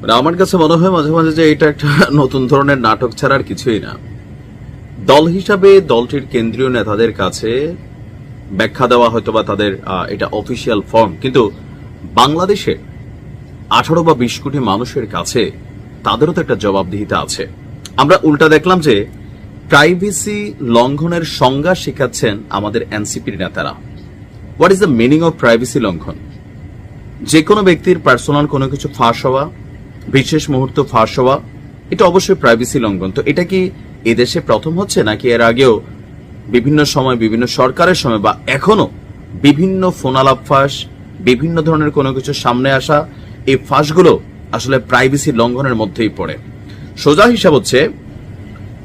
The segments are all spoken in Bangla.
মানে আমার কাছে মনে হয় মাঝে মাঝে যে এটা একটা নতুন ধরনের নাটক ছাড়া আর কিছুই না। দল হিসাবে দলটির কেন্দ্রীয় নেতাদের কাছে ব্যাখ্যা দেওয়া হয়তো বা তাদের এটা অফিসিয়াল ফর্ম কিন্তু বাংলাদেশে আঠারো বা বিশ কোটি মানুষের কাছে তাদেরও তো একটা জবাবদিহিতা আছে। আমরা উল্টা দেখলাম যে প্রাইভেসি লঙ্ঘনের সংজ্ঞা শেখাচ্ছেন আমাদের এনসিপির নেতারা। What is the meaning of privacy লঙ্ঘন? যে কোনো ব্যক্তির পার্সোনাল কোনো কিছু ফাঁস হওয়া বিশেষ মুহূর্ত ফাঁস হওয়া এটা অবশ্যই প্রাইভেসি লঙ্ঘন। তো এটা কি এদেশে প্রথম হচ্ছে, নাকি এর আগেও বিভিন্ন সময়, বিভিন্ন সরকারের সময়, বা এখনও বিভিন্ন ফোনালাপ ফাঁস, বিভিন্ন ধরনের কোনো কিছু সামনে আসা, এই ফাঁসগুলো আসলে প্রাইভেসি লঙ্ঘনের মধ্যেই পড়ে। সোজা হিসাব হচ্ছে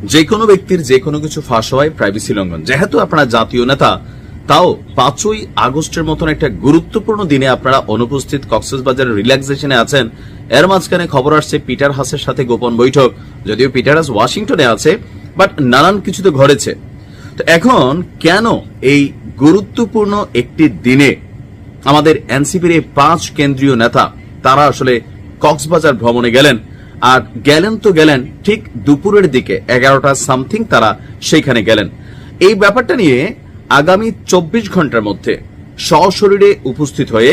যে কোনো ব্যক্তির যে কোনো কিছু ফাঁস হওয়ায় প্রাইভেসি লঙ্ঘন। যেহেতু আপনার জাতীয় নেতা তাও পাঁচই আগস্টের মতন একটা গুরুত্বপূর্ণ দিনে আপনারা অনুপস্থিত কক্সবাজারের রিল্যাক্সেশনে আছেন। এর মাঝখানে খবর আসছে পিটার হাসের সাথে গোপন বৈঠক। যদিও পিটার হাস ওয়াশিংটনে আছে, বাট নানান কিছু তো ঘটেছে। তো এখন কেন এই গুরুত্বপূর্ণ একটি দিনে আমাদের এনসিপির এই পাঁচ কেন্দ্রীয় নেতা, তারা আসলে কক্সবাজার ভ্রমণে গেলেন? আর গেলেন তো গেলেন, ঠিক দুপুরের দিকে এগারোটা সামথিং তারা সেইখানে গেলেন। এই ব্যাপারটা নিয়ে আগামী চব্বিশ ঘণ্টার মধ্যে সশরীরে উপস্থিত হয়ে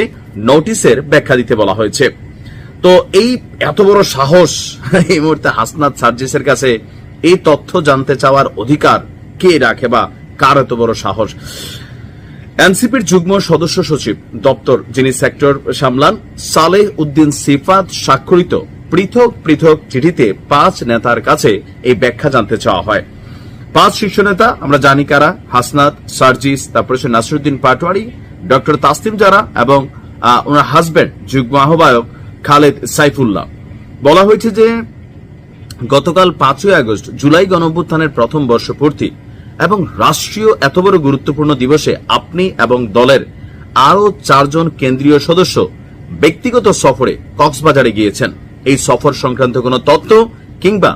নোটিশের ব্যাখ্যা দিতে বলা হয়েছে। তো এই এত বড় সাহস, এই মুহূর্তে হাসনাত সার্জিসের কাছে এই তথ্য জানতে চাওয়ার অধিকার কে রাখে বা কার এত বড় সাহস? এনসিপির যুগ্ম সদস্য সচিব, দপ্তর যিনি সেক্টর সামলান, সালেহ উদ্দিন সিফাত স্বাক্ষরিত পৃথক পৃথক চিঠিতে পাঁচ নেতার কাছে এই ব্যাখ্যা জানতে চাওয়া হয়। পাঁচ শীর্ষ নেতা, আমরা জানি কারা, হাসনাত, সার্জিস, তারপরে নাসিরুদ্দিন পাটোয়ারি, ডক্টর তাসলিম জারা এবং ওনার হাজবেন্ড যুগ্ম আহ্বায়ক খালেদ সাইফুল্লাহ। বলা হয়েছে যে, গতকাল পাঁচই আগস্ট জুলাই গণঅভ্যুত্থানের প্রথম বর্ষপূর্তি এবং রাষ্ট্রীয় এত বড় গুরুত্বপূর্ণ দিবসে আপনি এবং দলের আরও চারজন কেন্দ্রীয় সদস্য ব্যক্তিগত সফরে কক্সবাজারে গিয়েছেন। এই সফর সংক্রান্ত কোনো তথ্য কিংবা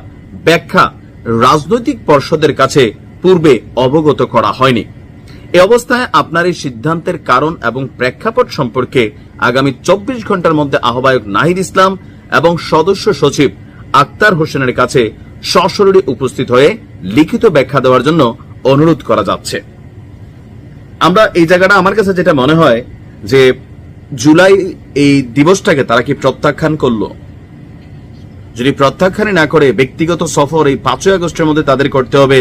ব্যাখ্যা রাজনৈতিক পর্ষদের কাছে পূর্বে অবগত করা হয়নি। এ অবস্থায় আপনার এই সিদ্ধান্তের কারণ এবং প্রেক্ষাপট সম্পর্কে আগামী চব্বিশ ঘণ্টার মধ্যে আহ্বায়ক নাহিদ ইসলাম এবং সদস্য সচিব আক্তার হোসেনের কাছে সশরীরে উপস্থিত হয়ে লিখিত ব্যাখ্যা দেওয়ার জন্য অনুরোধ করা যাচ্ছে। আমরা এই জায়গাটা আমার কাছে যেটা মনে হয় যে জুলাই এই দিবসটাকে তারা কি প্রত্যাখ্যান করল? যদি প্রত্যাখ্যানই না করে, ব্যক্তিগত সফর এই পাঁচই আগস্টের মধ্যে তাদের করতে হবে।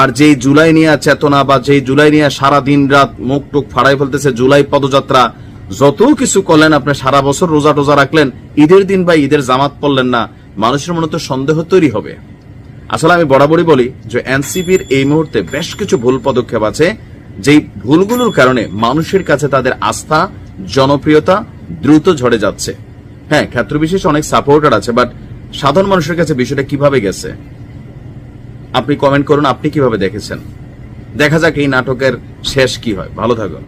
আর যেই জুলাই নিয়ে চেতনা বা যেই জুলাই নিয়ে সারা দিন রাত মুখ টুক ফাড়াই ফেলতেছে জুলাই পদযাত্রা, যত কিছু করলেন আপনি সারা বছর রোজা টোজা রাখলেন, ঈদের দিন বা ঈদের জামাত পড়লেন না, মানুষের মনে তো সন্দেহ তৈরি হবে। আসলে আমি বরাবরই বলি যে এনসিপির এই মুহূর্তে বেশ কিছু ভুল পদক্ষেপ আছে, যেই ভুলগুলোর কারণে মানুষের কাছে তাদের আস্থা, জনপ্রিয়তা দ্রুত ঝরে যাচ্ছে। হ্যাঁ ক্ষেত্র বিশেষ অনেক সাপোর্টার আছে, বাট সাধারণ মানুষের কাছে বিষয়টা কীভাবে গেছে? আপনি কমেন্ট করুন, আপনি কীভাবে দেখেছেন? দেখা যাক এই নাটকের শেষ কি হয়। ভালো থাকুন।